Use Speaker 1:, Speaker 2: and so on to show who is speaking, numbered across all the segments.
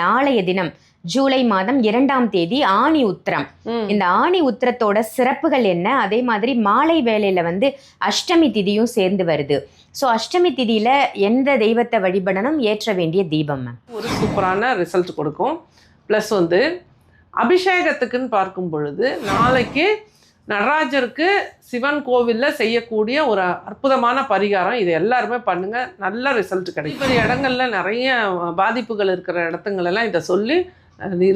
Speaker 1: நாளைய தினம் ஜூலை மாதம் இரண்டாம் தேதி ஆணி உத்திரம். இந்த ஆணி உத்திரத்தோட சிறப்புகள் என்ன? அதே மாதிரி மாலை வேளையில வந்து அஷ்டமி திதியும் சேர்ந்து வருது. ஸோ அஷ்டமி திதியில எந்த தெய்வத்தை வழிபடணும்? ஏற்ற வேண்டிய தீபம்
Speaker 2: ஒரு சூப்பரான ரிசல்ட் கொடுக்கும். ப்ளஸ் வந்து அபிஷேகத்துக்குன்னு பார்க்கும் பொழுது நாளைக்கு நடராஜருக்கு சிவன் கோவிலில் செய்யக்கூடிய ஒரு அற்புதமான பரிகாரம். இது எல்லாருமே பண்ணுங்க. நல்ல ரிசல்ட் கிடைக்கும். பெரிய இடங்கள்ல நிறைய பாதிப்புகள் இருக்கிற இடத்துங்களெல்லாம் இதை சொல்லி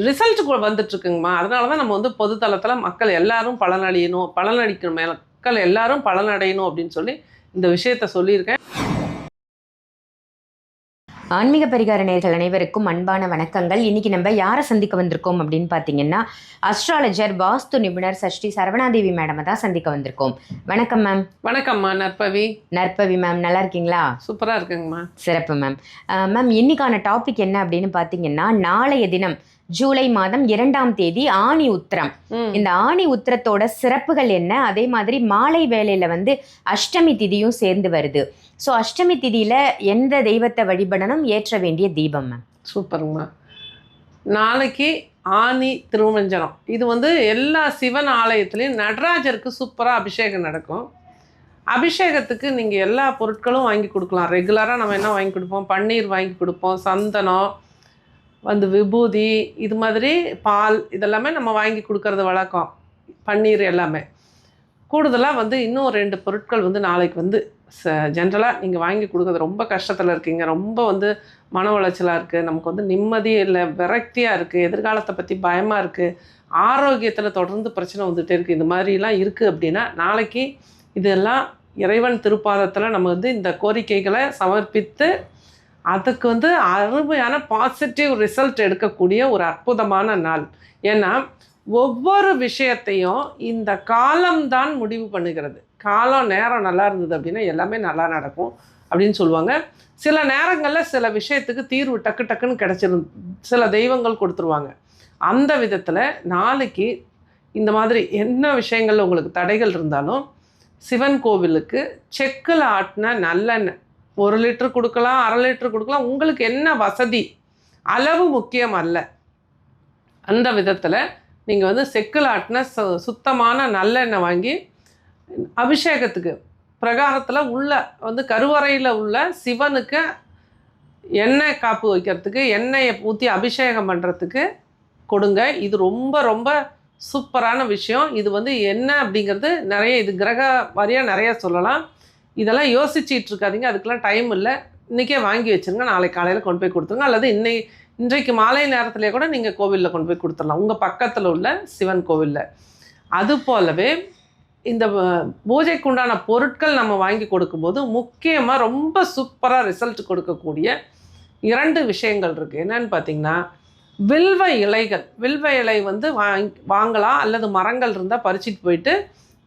Speaker 2: ரிசல்ட் வந்துட்டுருக்குங்கம்மா. அதனால தான் நம்ம வந்து பொதுத்தளத்தில் மக்கள் எல்லாரும் பலனடையணும் பலனடிக்கணும் மக்கள் எல்லாரும் பலனடையணும் அப்படின்னு சொல்லி இந்த விஷயத்த சொல்லியிருக்கேன்.
Speaker 1: ஆன்மீக பரிகார நேர்கள் அனைவருக்கும் அன்பான வணக்கங்கள். இன்னைக்கு நம்ம யாரை சந்திக்க வந்திருக்கோம் அப்படின்னு பார்த்தீங்கன்னா அஸ்ட்ராலஜர் வாஸ்து நிபுணர் சஷ்டி சரவணாதேவி மேடமை தான் சந்திக்க வந்திருக்கோம். வணக்கம் மேம்
Speaker 2: வணக்கம்மா நற்பவி.
Speaker 1: நற்பவி மேம் நல்லா இருக்கீங்களா?
Speaker 2: சூப்பராக இருக்குங்கம்மா
Speaker 1: சிறப்பு மேம் மேம் இன்னைக்கான டாபிக் என்ன அப்படின்னு பார்த்தீங்கன்னா நாளைய தினம் ஜூலை மாதம் இரண்டாம் தேதி ஆணி உத்திரம். இந்த ஆணி உத்திரத்தோட சிறப்புகள் என்ன? அதே மாதிரி மாலை வேளையில வந்து அஷ்டமி திதியும் சேர்ந்து வருது. ஸோ அஷ்டமி திதியில எந்த தெய்வத்தை வழிபடணும்? ஏற்ற வேண்டிய தீபம் மேம்
Speaker 2: சூப்பருங்கம்மா நாளைக்கு ஆனி திருமஞ்சனம். இது வந்து எல்லா சிவன் ஆலயத்துலேயும் நடராஜருக்கு சூப்பராக அபிஷேகம் நடக்கும். அபிஷேகத்துக்கு நீங்கள் எல்லா பொருட்களும் வாங்கி கொடுக்கலாம். ரெகுலராக நம்ம என்ன வாங்கி கொடுப்போம்? பன்னீர் வாங்கி கொடுப்போம். சந்தனம் வந்து விபூதி இது மாதிரி பால் இதெல்லாமே நம்ம வாங்கி கொடுக்கறது வழக்கம். பன்னீர் எல்லாமே. கூடுதலாக வந்து இன்னும் ரெண்டு பொருட்கள் வந்து நாளைக்கு வந்து ச ஜென்ரலாக நீங்கள் வாங்கி கொடுக்கறது ரொம்ப கஷ்டத்தில் இருக்கீங்க. ரொம்ப வந்து மன உளைச்சலாக இருக்குது நமக்கு வந்து நிம்மதி இல்லை விரக்தியாக இருக்குது எதிர்காலத்தை பற்றி பயமாக இருக்குது ஆரோக்கியத்தில் தொடர்ந்து பிரச்சனை வந்துகிட்டே இருக்குது இந்த மாதிரிலாம் இருக்குது அப்படின்னா நாளைக்கு இதெல்லாம் இறைவன் திருப்பாதத்தில் நம்ம வந்து இந்த கோரிக்கைகளை சமர்ப்பித்து அதுக்கு வந்து அருமையான பாசிட்டிவ் ரிசல்ட் எடுக்கக்கூடிய ஒரு அற்புதமான நாள். ஏன்னா ஒவ்வொரு விஷயத்தையும் இந்த காலம்தான் முடிவு பண்ணுகிறது. காலம் நேரம் நல்லா இருந்தது அப்படின்னா எல்லாமே நல்லா நடக்கும் அப்படின்னு சொல்லுவாங்க. சில நேரங்களில் சில விஷயத்துக்கு தீர்வு டக்கு டக்குன்னு கிடச்சிரு சில தெய்வங்கள் கொடுத்துருவாங்க. அந்த விதத்தில் நாளைக்கு இந்த மாதிரி என்ன விஷயங்கள் உங்களுக்கு தடைகள் இருந்தாலும் சிவன் கோவிலுக்கு செக்கில் ஆட்டின நல்லெண்ணெய் ஒரு லிட்டர் கொடுக்கலாம் அரை லிட்டர் கொடுக்கலாம். உங்களுக்கு என்ன வசதி? அளவு முக்கியம் அல்ல. அந்த விதத்தில் நீங்கள் வந்து செக்கில் ஆட்டின சு சுத்தமான நல்லெண்ணெய் வாங்கி அபிஷேகத்துக்கு பிரகாரத்தில் உள்ள வந்து கருவறையில் உள்ள சிவனுக்கு எண்ணெய் காப்பு வைக்கிறதுக்கு எண்ணெயை ஊற்றி அபிஷேகம் பண்ணுறதுக்கு கொடுங்க. இது ரொம்ப ரொம்ப சூப்பரான விஷயம். இது வந்து என்ன அப்படிங்கிறது நிறைய இது கிரக வாரியாக நிறைய சொல்லலாம். இதெல்லாம் யோசிச்சுட்டு இருக்காதிங்க. அதுக்கெல்லாம் டைம் இல்லை. இன்றைக்கே வாங்கி வச்சுருங்க. நாளை காலையில் கொண்டு போய் கொடுத்துருங்க. அல்லது இன்னை இன்றைக்கு மாலை நேரத்திலே கூட நீங்கள் கோவிலில் கொண்டு போய் கொடுத்துடலாம். உங்கள் பக்கத்தில் உள்ள சிவன் கோவிலில். அது போலவே இந்த பூஜைக்கு உண்டான பொருட்கள் நம்ம வாங்கி கொடுக்கும்போது முக்கியமாக ரொம்ப சூப்பராக ரிசல்ட் கொடுக்கக்கூடிய இரண்டு விஷயங்கள் இருக்குது என்னென்னு பார்த்தீங்கன்னா வில்வ இலைகள். வில்வ இலை வந்து வாங் வாங்கலாம். அல்லது மரங்கள் இருந்தால் பறிச்சிட்டு போயிட்டு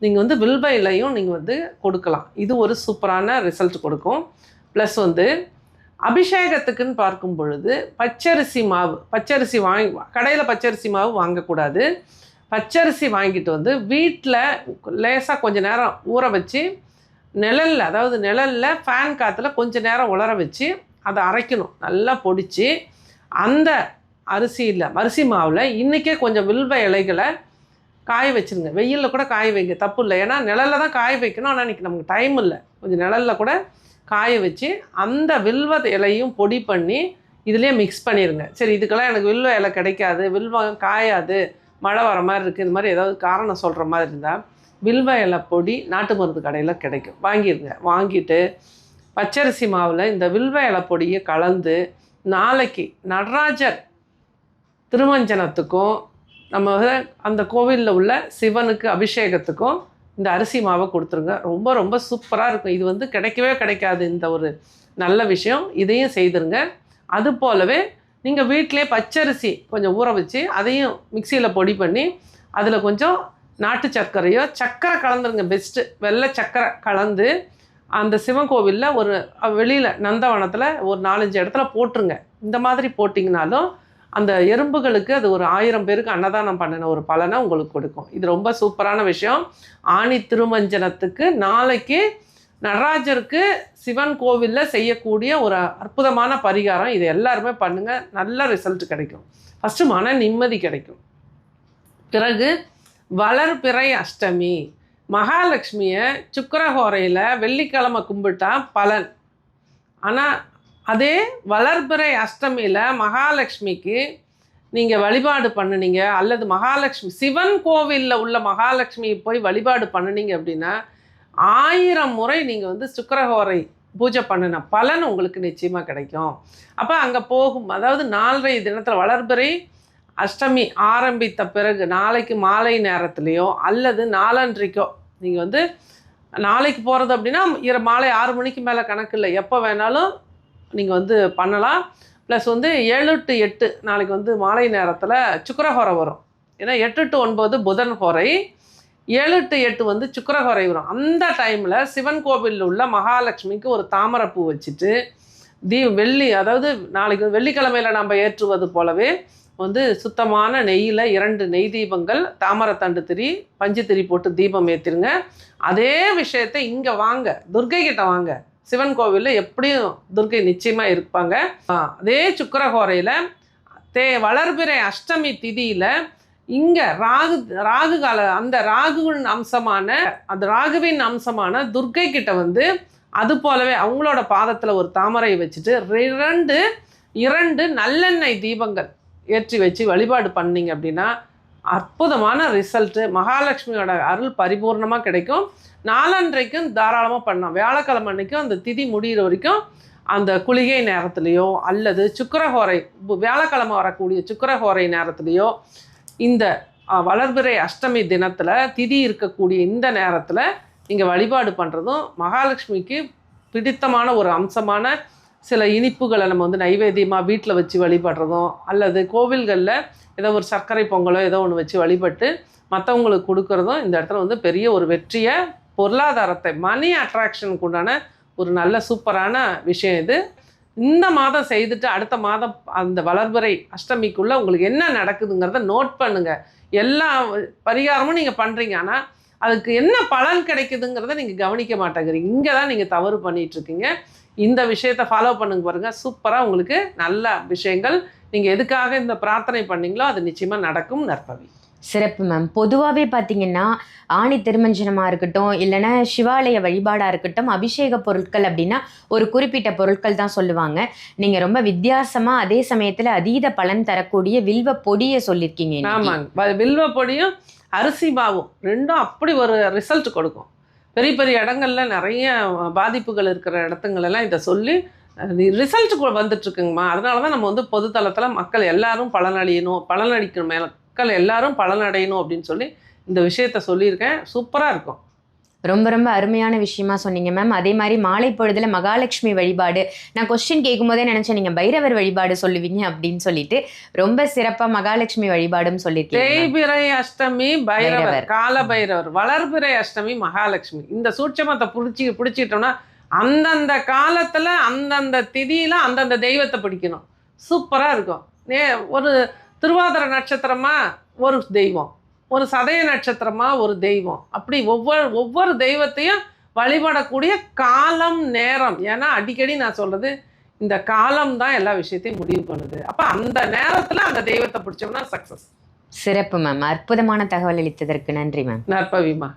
Speaker 2: நீங்கள் வந்து வில்வ இலையும் நீங்கள் வந்து கொடுக்கலாம். இது ஒரு சூப்பரான ரிசல்ட் கொடுக்கும். ப்ளஸ் வந்து அபிஷேகத்துக்குன்னு பார்க்கும் பொழுது பச்சரிசி மாவு பச்சரிசி வாங்கி கடையில் பச்சரிசி மாவு வாங்கக்கூடாது. பச்சரிசி வாங்கிட்டு வந்து வீட்டில் லேசாக கொஞ்ச நேரம் ஊற வச்சு நிழலில் அதாவது நிழலில் ஃபேன் காற்றுல கொஞ்ச நேரம் உலர வச்சு அதை அரைக்கணும். நல்லா பொடிச்சு அந்த அரிசியில் அரிசி மாவில் இன்றைக்கே கொஞ்சம் வில்வ இலைகளை காய வச்சிருங்க. வெயிலில் கூட காய வைங்க. தப்பு இல்லை. ஏன்னா நிழலில் தான் காய வைக்கணும். ஆனால் இன்றைக்கி நமக்கு டைம் இல்லை. கொஞ்சம் நிழலில் கூட காய வச்சு அந்த வில்வ இலையும் பொடி பண்ணி இதுலேயே மிக்ஸ் பண்ணிடுங்க சரி இதுக்கெல்லாம் எனக்கு வில்வ இலை கிடைக்காது. வில்வம் காயாது. மழை வர மாதிரி இருக்குது இந்த மாதிரி ஏதாவது காரணம் சொல்கிற மாதிரி இருந்தால் வில்வ இலை பொடி நாட்டு மருந்து கடையில் கிடைக்கும். வாங்கிடுங்க வாங்கிட்டு பச்சரிசி மாவில் இந்த வில்வ இலை பொடியை கலந்து நாளைக்கு நடராஜர் திருமஞ்சனத்துக்கும் நம்ம அந்த கோவிலில் உள்ள சிவனுக்கு அபிஷேகத்துக்கும் இந்த அரிசி மாவை கொடுத்துருங்க. ரொம்ப ரொம்ப சூப்பராக இருக்கும். இது வந்து கிடைக்கவே கிடைக்காது இந்த ஒரு நல்ல விஷயம். இதையும் செய்திருங்க. அது போலவே நீங்கள் வீட்டிலே பச்சரிசி கொஞ்சம் ஊற வச்சு அதையும் மிக்சியில் பொடி பண்ணி அதில் கொஞ்சம் நாட்டு சர்க்கரையோ சர்க்கரை கலந்துருங்க பெஸ்ட்டு வெள்ளை சர்க்கரை கலந்து அந்த சிவன் கோவிலில் ஒரு வெளியில் நந்தவனத்தில் ஒரு நாலஞ்சு இடத்துல போட்டுருங்க. இந்த மாதிரி போட்டிங்கனாலும் அந்த எறும்புகளுக்கு அது ஒரு ஆயிரம் பேருக்கு அன்னதானம் பண்ணின ஒரு பலனை உங்களுக்கு கொடுக்கும். இது ரொம்ப சூப்பரான விஷயம். ஆணி திருமஞ்சனத்துக்கு நாளைக்கு நடராஜருக்கு சிவன் கோவிலில் செய்யக்கூடிய ஒரு அற்புதமான பரிகாரம். இது எல்லாருமே பண்ணுங்கள் நல்ல ரிசல்ட் கிடைக்கும். ஃபஸ்ட்டு மன நிம்மதி கிடைக்கும். பிறகு வளர்பிறை அஷ்டமி. மகாலட்சுமியை சுக்கரஹோரையில் வெள்ளிக்கிழமை கும்பிட்டா பலன். ஆனால் அதே வளர்பிறை அஷ்டமியில் மகாலட்சுமிக்கு நீங்கள் வழிபாடு பண்ணுனீங்க அல்லது மகாலட்சுமி சிவன் கோவிலில் உள்ள மகாலட்சுமியை போய் வழிபாடு பண்ணுனீங்க அப்படின்னா ஆயிரம் முறை நீங்கள் வந்து சுக்கரகோரை பூஜை பண்ணின பலன் உங்களுக்கு நிச்சயமாக கிடைக்கும். அப்போ அங்கே போகும் அதாவது நாலரை தினத்தில் வளர்பிறை அஷ்டமி ஆரம்பித்த பிறகு நாளைக்கு மாலை நேரத்துலேயோ அல்லது நாலன்றைக்கோ நீங்கள் வந்து நாளைக்கு போகிறது அப்படின்னா மாலை ஆறு மணிக்கு மேலே கணக்கு இல்லை. எப்போ வேணாலும் நீங்கள் வந்து பண்ணலாம். ப்ளஸ் வந்து ஏழு டு எட்டு நாளைக்கு வந்து மாலை நேரத்தில் சுக்கரஹோரை வரும். ஏன்னா எட்டு டு ஒன்பது புதன் ஹோரை ஏழு டு எட்டு வந்து சுக்கரஹோரை வரும். அந்த டைமில் சிவன் கோவிலில் உள்ள மகாலட்சுமிக்கு ஒரு தாமரைப்பூ வச்சுட்டு தீ வெள்ளி அதாவது நாளைக்கு வெள்ளிக்கிழமையில் நம்ம ஏற்றுவது போலவே வந்து சுத்தமான நெய்யில் இரண்டு நெய் தீபங்கள் தாமரத்தண்டு திரி பஞ்சு திரி போட்டு தீபம் ஏற்றிருங்க அதே விஷயத்தை இங்கே வாங்க. துர்கை கிட்ட வாங்க. சிவன் கோவிலில் எப்படியும் துர்கை நிச்சயமாக இருப்பாங்க. அதே சுக்கரகோரையில் தே வளர்பிறை அஷ்டமி திதியில் இங்கே ராகு ராகு கால அந்த ராகுவின் அம்சமான அந்த ராகுவின் அம்சமான துர்கை கிட்ட வந்து அது போலவே அவங்களோட பாதத்தில் ஒரு தாமரை வச்சுட்டு இரண்டு இரண்டு நல்லெண்ணெய் தீபங்கள் ஏற்றி வச்சு வழிபாடு பண்ணீங்க அப்படின்னா அற்புதமான ரிசல்ட்டு மகாலட்சுமியோட அருள் பரிபூர்ணமாக கிடைக்கும். நாலன்றைக்கும் தாராளமாக பண்ணலாம். வியாழக்கிழமை அன்றைக்கும் அந்த திதி முடிகிற வரைக்கும் அந்த குளிகை நேரத்துலையோ அல்லது சுக்கரஹோரை வியாழக்கிழமை வரக்கூடிய சுக்கரஹோரை நேரத்துலையோ இந்த வளர்பிறை அஷ்டமி தினத்தில் திதி இருக்கக்கூடிய இந்த நேரத்தில் நீங்கள் வழிபாடு பண்ணுறதும் மகாலட்சுமிக்கு பிடித்தமான ஒரு அம்சமான சில இனிப்புகளை நம்ம வந்து நைவேத்தியமாக வீட்டில் வச்சு வழிபடுறதும் அல்லது கோவில்களில் ஏதோ ஒரு சர்க்கரை பொங்கலோ ஏதோ ஒன்று வச்சு வழிபட்டு மற்றவங்களுக்கு கொடுக்குறதும் இந்த இடத்துல வந்து பெரிய ஒரு வெற்றியை பொருளாதாரத்தை மணி அட்ராக்ஷனுக்கு உண்டான ஒரு நல்ல சூப்பரான விஷயம் இது. இந்த மாதம் செய்துட்டு அடுத்த மாதம் அந்த வளர்புரை அஷ்டமிக்குள்ளே உங்களுக்கு என்ன நடக்குதுங்கிறத நோட் பண்ணுங்க. எல்லா பரிகாரமும் நீங்கள் பண்ணுறீங்க ஆனால் அதுக்கு என்ன பலன் கிடைக்குதுங்கிறத நீங்கள் கவனிக்க மாட்டேங்கிறீங்க. இங்கே தான் நீங்கள் தவறு பண்ணிகிட்ருக்கீங்க இந்த விஷயத்தை ஃபாலோ பண்ணுங்க பாருங்கள் சூப்பராக உங்களுக்கு நல்ல விஷயங்கள். நீங்கள் எதுக்காக இந்த பிரார்த்தனை பண்ணீங்களோ அது நிச்சயமாக நடக்கும் நற்பவி
Speaker 1: சிறப்பு மேம் பொதுவாகவே பார்த்தீங்கன்னா ஆணி திருமஞ்சனமாக இருக்கட்டும் இல்லைன்னா சிவாலய வழிபாடாக இருக்கட்டும் அபிஷேக பொருட்கள் அப்படின்னா ஒரு குறிப்பிட்ட பொருட்கள் தான் சொல்லுவாங்க. நீங்கள் ரொம்ப வித்தியாசமாக அதே சமயத்தில் அதீத பலன் தரக்கூடிய வில்வ பொடியை சொல்லியிருக்கீங்க
Speaker 2: ஆமாங்க. வில்வ பொடியும் அரிசி மாவும் ரெண்டும் அப்படி ஒரு ரிசல்ட் கொடுக்கும். பெரிய பெரிய இடங்கள்ல நிறைய பாதிப்புகள் இருக்கிற இடத்துங்களெல்லாம் இதை சொல்லி ரிசல்ட் வந்துட்டுருக்குங்கம்மா. அதனால தான் நம்ம வந்து பொதுத்தளத்தில் மக்கள் எல்லாரும் பலனடையணும் பலனடிக்கணும் மேலே மக்கள் எல்லாரும் பலனடையணும் அப்படின்னு சொல்லி இந்த விஷயத்த சொல்லியிருக்கேன். சூப்பராக இருக்கும்.
Speaker 1: ரொம்ப ரொம்ப அருமையான விஷயமா சொன்னீங்க மேம். அதே மாதிரி மாலை பொழுதுல மகாலட்சுமி வழிபாடு. நான் கொஸ்டின் கேட்கும்போதே நினைச்சேன் நீங்க பைரவர் வழிபாடு சொல்லுவீங்க அப்படின்னு சொல்லிட்டு ரொம்ப சிறப்பா மகாலட்சுமி வழிபாடும்.
Speaker 2: தேய்பிறை அஷ்டமி பைரவர். கால பைரவர் வளர்பிறை அஷ்டமி மகாலட்சுமி. இந்த சூட்சமத்தை பிடிச்சி பிடிச்சிட்டோம்னா அந்தந்த காலத்துல அந்தந்த திதியில அந்தந்த தெய்வத்தை பிடிக்கணும். சூப்பரா இருக்கும். ஒரு திருவாதிர நட்சத்திரமா ஒரு தெய்வம் ஒரு சதய நட்சத்திரமா ஒரு தெய்வம். அப்படி ஒவ்வொரு ஒவ்வொரு தெய்வத்தையும் வழிபடக்கூடிய காலம் நேரம். ஏன்னா அடிக்கடி நான் சொல்றது இந்த காலம் தான் எல்லா விஷயத்தையும் முடிவு பண்ணுது. அப்ப அந்த நேரத்துல அந்த தெய்வத்தை பிடிச்சோம்னா சக்சஸ்
Speaker 1: சிறப்பு மேம் அற்புதமான தகவல் அளித்ததற்கு நன்றி மேம்
Speaker 2: நற்பவிமா